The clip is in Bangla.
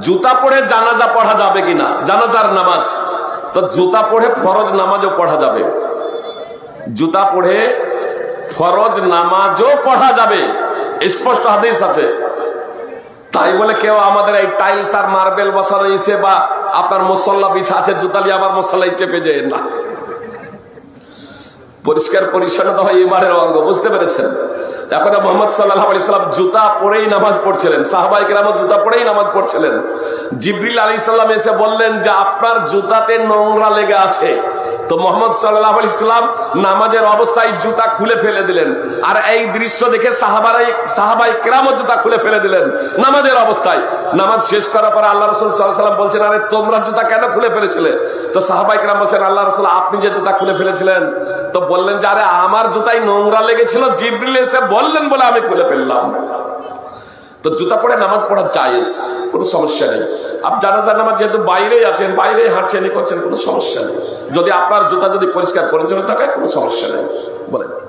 জুতা পরে জানাজা পড়া যাবে কিনা? জানাজার নামাজ। তো জুতা পরে ফরজ নামাজও পড়া যাবে। জুতা পরে ফরজ নামাজও পড়া যাবে। স্পষ্ট হাদিস আছে। তাই বলে কেউ আমাদের এই টাইলস আর মার্বেল বসানো ইসে বা আপনার মশল্লা বিছা আছে জুতালি আবার মশলাই চেপে যায়। না। পরিষ্কার পরিচ্ছন্নতা হয় ইমানের অঙ্গ, বুঝতে পেরেছেন? এখন মোহাম্মদ সাল্লাহ আলি সাল্লাম জুতা পরেই নামাজ পড়ছিলেন সাহবাই কেরাম জুতা পরেই নামাজ পড়ছিলেন। জিবরিল আলী সাল্লাম এসে বললেন যে, আপনার জুতাতে নোংরা লেগে আছে। তো মোহাম্মদ সাল্লাহ আলি ইসলাম নামাজের অবস্থায় জুতা খুলে ফেলে দিলেন। আর এই দৃশ্য দেখে সাহাবারাই, সাহাবাই কেরামও জুতা খুলে ফেলে দিলেন নামাজের অবস্থায়। নামাজ শেষ করার পরে আল্লাহ রসুল সাল্লাম বলছেন, আরে, তোমরা জুতা কেন খুলে ফেলেছিলে? তো সাহাবাই কেরাম বলছেন, আল্লাহ রসুল, আপনি যে জুতা খুলে ফেলেছিলেন? তো বললেন যে, আরে, আমার জুতায় নোংরা লেগেছিল, জিবরিল এসে বললেন বলে আমি খুলে ফেললাম। তো জুতা পরে নামাজ পড়া জায়েজ। কোনো সমস্যা নেই। আপনি জানাজার নামাজ যেহেতু বাইরেই আছেন বাইরে হাঁটছেন করছেন, কোনো সমস্যা নেই। যদি আপনার জুতা যদি পরিষ্কার পরিচ্ছন্ন থাকে কোনো সমস্যা নেই। বলেন।